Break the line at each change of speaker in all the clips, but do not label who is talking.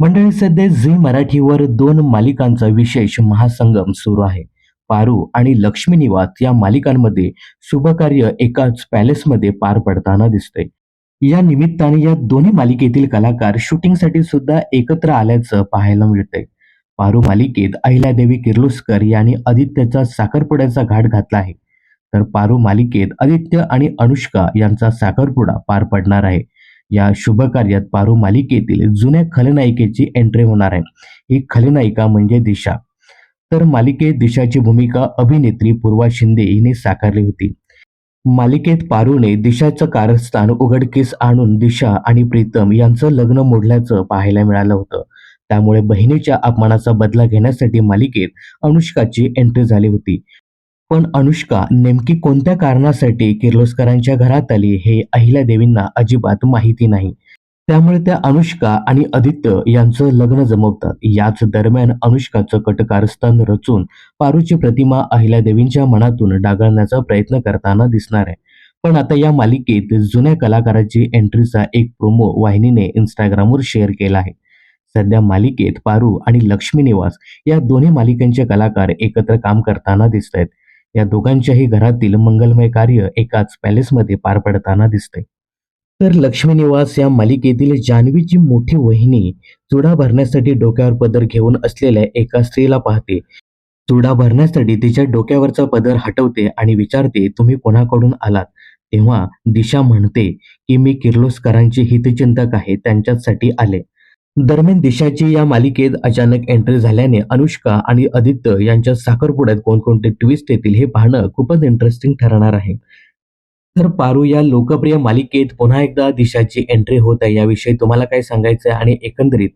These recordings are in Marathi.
मंडळी सध्या झी मराठीवर दोन मालिकांचा विशेष महासंगम सुरू आहे. पारू आणि लक्ष्मी निवास या मालिकांमध्ये शुभकार्य एकाच पॅलेसमध्ये पार पडताना दिसते या निमित्ताने या दोन्ही मालिकेतील कलाकार शूटिंगसाठी सुद्धा एकत्र आल्याचं पाहायला मिळतंय. पारू मालिकेत अहिल्यादेवी किर्लोस्कर यांनी आदित्यचा साखरपुड्याचा घाट घातला आहे. तर पारू मालिकेत आदित्य आणि अनुष्का यांचा साखरपुडा पार पडणार आहे. या शुभ कार्यात पारू मालिकेतील जुन्या खलनायिकेची एंट्री होणार आहे. ही खलनायिका म्हणजे दिशा. तर मालिकेत दिशाची भूमिका अभिनेत्री पूर्वा शिंदे हिने साकारली होती. मालिकेत पारूने दिशाचं कारस्थान उघडकीस आणून दिशा आणि प्रीतम यांचं लग्न मोडल्याचं पाहायला मिळालं होतं. त्यामुळे बहिणीच्या अपमानाचा बदला घेण्यासाठी मालिकेत अनुष्काची एंट्री झाली होती. पण अनुष्का नेमकी कोणत्या कारणासाठी किर्लोस्करांच्या घरात आली हे अहिल्या देवींना अजिबात माहिती नाही. त्यामुळे त्या अनुष्का आणि आदित्य यांचं लग्न जमवतात. याच दरम्यान अनुष्काचं कटकारस्थान रचून पारूची प्रतिमा अहिल्या देवींच्या मनातून डागळण्याचा प्रयत्न करताना दिसणार आहे. पण आता या मालिकेत जुन्या कलाकाराची एंट्रीचा एक प्रोमो वाहिनीने इंस्टाग्रामवर शेअर केला आहे. सध्या मालिकेत पारू आणि लक्ष्मी निवास या दोन्ही मालिकांचे कलाकार एकत्र काम करताना दिसत आहेत या दोघांच्याही घरातील मंगलमय कार्य एकाच पॅलेसमध्ये पार पडताना दिसते. तर लक्ष्मी निवास या मालिकेतील जान्हवीची मोठी वहिनी चुडा भरण्यासाठी डोक्यावर पदर घेऊन असलेल्या एका स्त्रीला पाहते. चुडा भरण्यासाठी तिच्या डोक्यावरचा पदर हटवते आणि विचारते तुम्ही कोणाकडून आलात? तेव्हा दिशा म्हणते की मी किर्लोस्करांचे हितचिंतक आहे त्यांच्यासाठी आले. दरम्यान दिशाची या मालिकेत अचानक एंट्री झाल्याने अनुष्का आणि आदित्य यांच्या साखरपुड्यात कोणकोणते ट्विस्ट येतील हे पाहणं खूपच इंटरेस्टिंग ठरणार आहे. तर पारू या लोकप्रिय मालिकेत पुन्हा एकदा दिशाची एंट्री होत आहे याविषयी तुम्हाला काय सांगायचं आहे? आणि एकंदरीत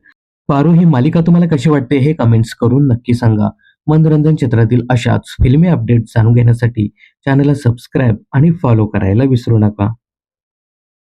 पारू ही मालिका तुम्हाला कशी वाटते हे कमेंट्स करून नक्की सांगा. मनोरंजन क्षेत्रातील अशाच फिल्मी अपडेट जाणून घेण्यासाठी चॅनलला सबस्क्राईब आणि फॉलो करायला विसरू नका.